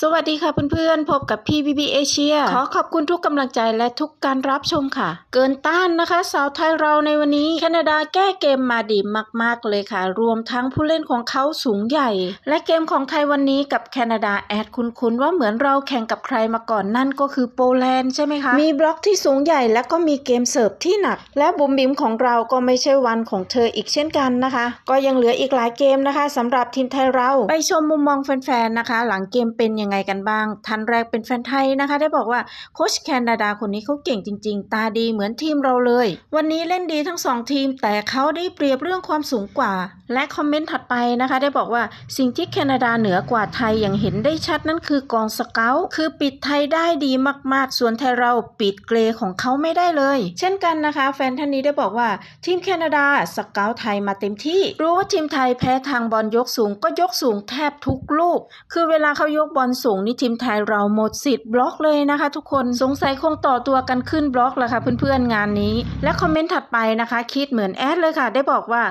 สวัสดีค่ะเพื่อนๆ พบกับพี่บีบีเอเชียขอขอบคุณทุกกำลังใจและทุกการรับชมค่ะ เกินต้านนะคะ สาวไทยเราในวันนี้ แคนาดาแก้เกมมาดีมากๆเลยค่ะ รวมทั้งผู้เล่นของเขาสูงใหญ่ และเกมของไทยวันนี้กับแคนาดาแอดคุ้นๆว่าเหมือนเราแข่งกับใครมาก่อนนั่นก็คือโปแลนด์ใช่ไหมคะ มีบล็อกที่สูงใหญ่และก็มีเกมเสิร์ฟที่หนัก และบุ๋มบิ๋มของเราก็ไม่ใช่วันของเธออีกเช่นกันนะคะ ก็ยังเหลืออีกหลายเกมนะคะสำหรับทีมไทยเราไปชมมุมมองแฟนๆนะคะ หลังเกมเป็นยังไงกันบ้าง ท่านแรกเป็นแฟนไทยนะคะ ได้บอกว่าโค้ชแคนาดาคนนี้เขาเก่งจริง ๆ ตาดีเหมือนทีมเราเลย วันนี้เล่นดีทั้งสองทีม แต่เขาได้เปรียบเรื่องความสูงกว่า และคอมเมนต์ถัดไปนะคะ ได้บอกว่าสิ่งที่แคนาดาเหนือกว่าไทยอย่างเห็นได้ชัดนั่นคือกองสเกลคือปิดไทยได้ดีมาก ๆ ส่วนไทยเราปิดเกรของเขาไม่ได้เลย เช่นกันนะคะ แฟนท่านนี้ได้บอกว่าทีมแคนาดาสเกลไทยมาเต็มที่ รู้ว่าทีมไทยแพ้ทางบอลยกสูงก็ยกสูงแทบทุกลูก คือเวลาเขายกบอลสูงนี่ทีมไทยเราหมดสิทธิ์บล็อกเลยนะคะ ทุกคนสงสัยคงต่อตัวกันขึ้นบล็อกแหละค่ะเพื่อนๆงานนี้ และคอมเมนต์ถัดไปนะคะ คิดเหมือนแอดเลยค่ะ ได้บอกว่า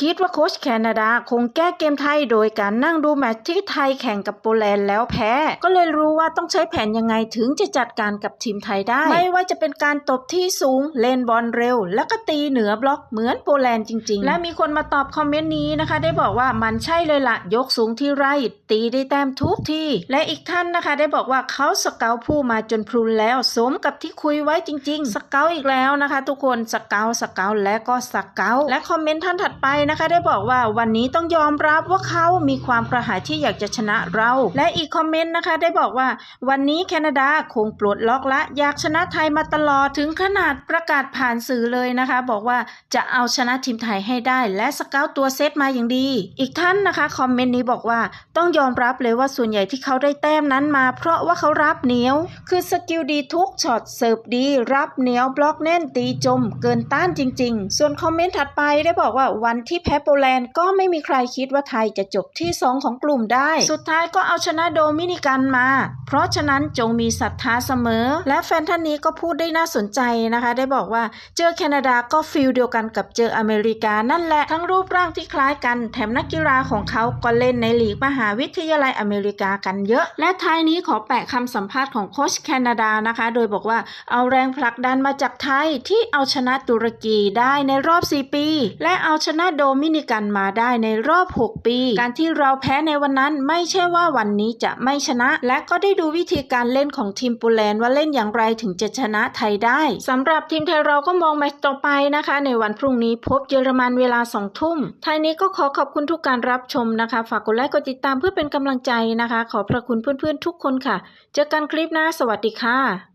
คิดว่าโค้ชแคนาดา คงแก้เกมไทยโดยการนั่งดูแมตช์ที่ไทยแข่งกับโปแลนด์แล้วแพ้ ก็เลยรู้ว่าต้องใช้แผนยังไงถึงจะจัดการกับทีมไทยได้ ไม่ว่าจะเป็นการตบที่สูงเล่นบอลเร็ว แล้วก็ตีเหนือบล็อกเหมือนโปแลนด์จริง ๆ และมีคนมาตอบคอมเมนต์นี้นะคะ ได้บอกว่ามันใช่เลยละยกสูงที่ไรตีได้แต้มทุกทีและอีกท่านนะคะ ได้บอกว่าเขาสเกลผู้มาจนพลุนแล้วสมกับที่คุยไว้จริง ๆ สเกลอีกแล้วนะคะ ทุกคนสเกลสเกลและก็สเกลและคอมเมนต์ท่านถัดไปนะคะ ได้บอกว่าวันนี้ต้องยอมรับว่าเขามีความกระหายที่อยากจะชนะเรา และอีกคอมเมนต์นะคะได้บอกว่า วันนี้แคนาดาคงปลดล็อกละอยากชนะไทยมาตลอดถึงขนาดประกาศผ่านสื่อเลยนะคะ บอกว่าจะเอาชนะทีมไทยให้ได้ และสเกลตัวเซตมาอย่างดี อีกท่านนะคะคอมเมนต์นี้บอกว่าต้องยอมรับเลยว่าส่วนใหญ่ที่เขาได้แต้มนั้นมาเพราะว่าเขารับเหนียว คือสกิลดีทุกช็อตเสิร์ฟดี รับเหนียวบล็อกแน่นตีจม เกินต้านจริง ๆ ส่วนคอมเมนต์ถัดไปได้บอกว่าวันที่แพ้โปแลนด์ก็ไม่มีใครคิดว่าไทยจะจบที่ 2 ของกลุ่มได้ สุดท้ายก็เอาชนะโดมินิกันมา เพราะฉะนั้นจงมีศรัทธาเสมอ และแฟนท่านนี้ก็พูดได้น่าสนใจนะคะ ได้บอกว่าเจอแคนาดาก็ฟิลเดียวกันกับเจออเมริกานั่นแหละ ทั้งรูปร่างที่คล้ายกัน แถมนักกีฬาของเขาก็เล่นในหลีกมหาวิทยาลัยอเมริกากันเยอะและท้ายนี้ขอแปะคำสัมภาษณ์ของโค้ชแคนาดานะคะ โดยบอกว่าเอาแรงผลักดันมาจากไทยที่เอาชนะตุรกีได้ในรอบ 4 ปี และเอาชนะโดมินิกันมาได้ในรอบ 6 ปี การที่เราแพ้ในวันนั้นไม่ใช่ว่าวันนี้จะไม่ชนะ และก็ได้ดูวิธีการเล่นของทีมโปูแลนด์ว่าเล่นอย่างไรถึงจะชนะไทยได้สำหรับทีมไทยเราก็มองแมตช์ต่อไปนะคะ ในวันพรุ่งนี้พบเยอรมันเวลา2ทุ่มไทยนี้ก็ขอขอบคุณทุกการรับชมนะคะ ฝากกดไลค์กดติดตามเพื่อเป็นกำลังใจนะคะ ขอพระคุณเพื่อนๆทุกคนค่ะ เจอกันคลิปหน้าสวัสดีค่ะ